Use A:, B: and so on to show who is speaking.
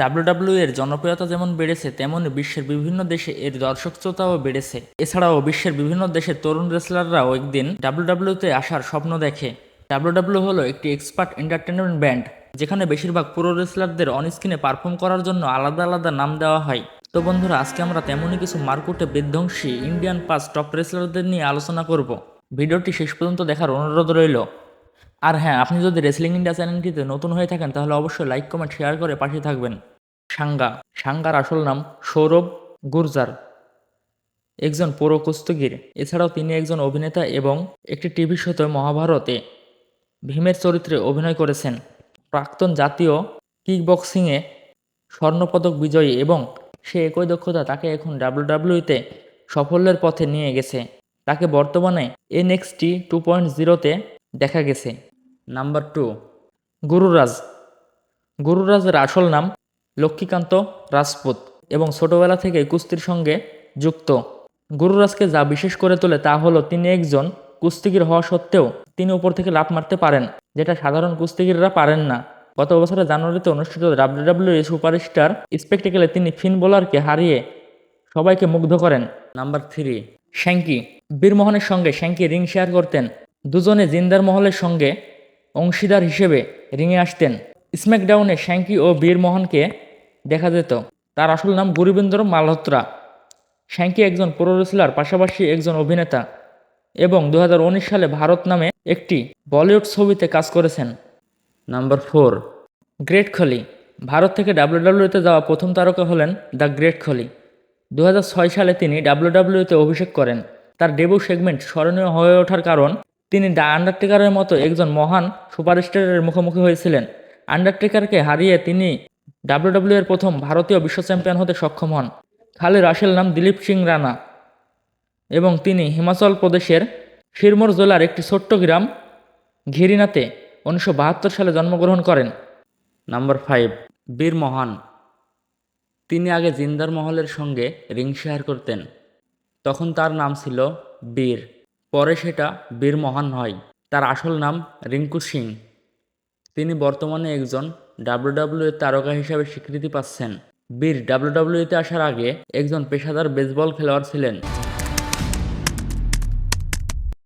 A: WWE এর জনপ্রিয়তা যেমন বেড়েছে, তেমনি বিশ্বের বিভিন্ন দেশে এর দর্শকশ্রোতাও বেড়েছে। এছাড়াও বিশ্বের বিভিন্ন দেশের তরুণ রেসলাররাও একদিন ডাব্লিউডাব্লিউতে আসার স্বপ্ন দেখে। ডাব্লিউডাব্লিউ হলো একটি এক্সপার্ট এন্টারটেনমেন্ট ব্যান্ড যেখানে বেশিরভাগ পুরো রেসলারদের অনস্ক্রিনে পারফর্ম করার জন্য আলাদা আলাদা নাম দেওয়া হয়। তো বন্ধুরা, আজকে আমরা তেমনই কিছু মার্কুটে বিধ্বংসী ইন্ডিয়ান পাস টপ রেসলারদের নিয়ে আলোচনা করব। ভিডিওটি শেষ পর্যন্ত দেখার অনুরোধ রইল। আর হ্যাঁ আপনি যদি রেসলিং ইন্ডিয়া চ্যানেলটিতে নতুন হয়ে থাকেন, তাহলে অবশ্যই লাইক কমেন্ট শেয়ার করে পাশে থাকবেন। সাঙ্গা, সাঙ্গার আসল নাম সৌরভ গুর্জার, একজন পুরো কুস্তিগির। এছাড়াও তিনি একজন অভিনেতা এবং একটি টিভি শোতে মহাভারতে ভীমের চরিত্রে অভিনয় করেছেন। প্রাক্তন জাতীয় কিকবক্সিংয়ে স্বর্ণপদক বিজয়ী এবং সে একই দক্ষতা তাকে এখন ডাব্লিউডাব্লিউতে সাফল্যের পথে নিয়ে গেছে। তাকে বর্তমানে এনএক্সটি টু পয়েন্ট জিরোতে দেখা গেছে। নাম্বার টু গুরুরাজ গুরুরাজের আসল নাম লক্ষ্মীকান্ত রাজপুত এবং ছোটবেলা থেকে কুস্তির সঙ্গে যুক্ত। গুরুরাজকে যা বিশেষ করে তোলে তা হলো তিনি একজন কুস্তিগির হওয়া সত্ত্বেও তিনি উপর থেকে লাফ মারতে পারেন, যেটা সাধারণ কুস্তিগিররা পারেন না। গত বছরের জানুয়ারিতে অনুষ্ঠিত ডাব্লিউডাব্লিউ সুপারস্টার স্পেকটেকেলে তিনি ফিন বোলারকে হারিয়ে সবাইকে মুগ্ধ করেন। নাম্বার থ্রি শ্যাঙ্কি বীরমোহনের সঙ্গে শ্যাঙ্কি রিং শেয়ার করতেন। দুজনে জিন্দার মহলের সঙ্গে অংশীদার হিসেবে রিংয়ে আসতেন। স্ম্যাকডাউনে শ্যাঙ্কি ও বীরমোহনকে দেখা যেত। তার আসল নাম গুরুবেন্দ্র মালহোত্রা। শ্যাঙ্কি একজন প্রো পাশাপাশি একজন অভিনেতা এবং দু হাজার উনিশ সালে ভারত নামে একটি বলিউড ছবিতে কাজ করেছেন। Number four, great Khali. Bharat থেকে ডাব্লিউডাব্লিউতে যাওয়া প্রথম তারকা হলেন দ্য গ্রেট খলি। দু হাজার ছয় সালে তিনি ডাব্লিউডাব্লিউতে অভিষেক করেন। তার ডেবু সেগমেন্ট স্মরণীয় হয়ে ওঠার কারণ তিনি দ্য আন্ডারটেকারের মতো একজন মহান সুপারস্টারের মুখোমুখি হয়েছিলেন। আন্ডারটেকারকে হারিয়ে তিনি ডাব্লিউডাব্লিউ এর প্রথম ভারতীয় বিশ্ব চ্যাম্পিয়ন হতে সক্ষম হন। খালির আসল নাম দিলীপ সিং রানা এবং তিনি হিমাচল প্রদেশের শিরমোর জেলার একটি ছোট্ট গ্রাম ঘিরিনাতে উনিশশো বাহাত্তর সালে জন্মগ্রহণ করেন। নাম্বার ফাইভ, বীর মহান। তিনি আগে জিন্দার মহলের সঙ্গে রিং শেয়ার করতেন। তখন তার নাম ছিল বীর। পরে সেটা বীর মহান হয়। তার আসল নাম রিঙ্কু সিং। তিনি বর্তমানে একজন ডাব্লিউডাব্লিউ তারকা হিসাবে স্বীকৃতি পাচ্ছেন। বীর ডাব্লিউডাব্লিউতে আসার আগে একজন পেশাদার বেসবল খেলোয়াড় ছিলেন।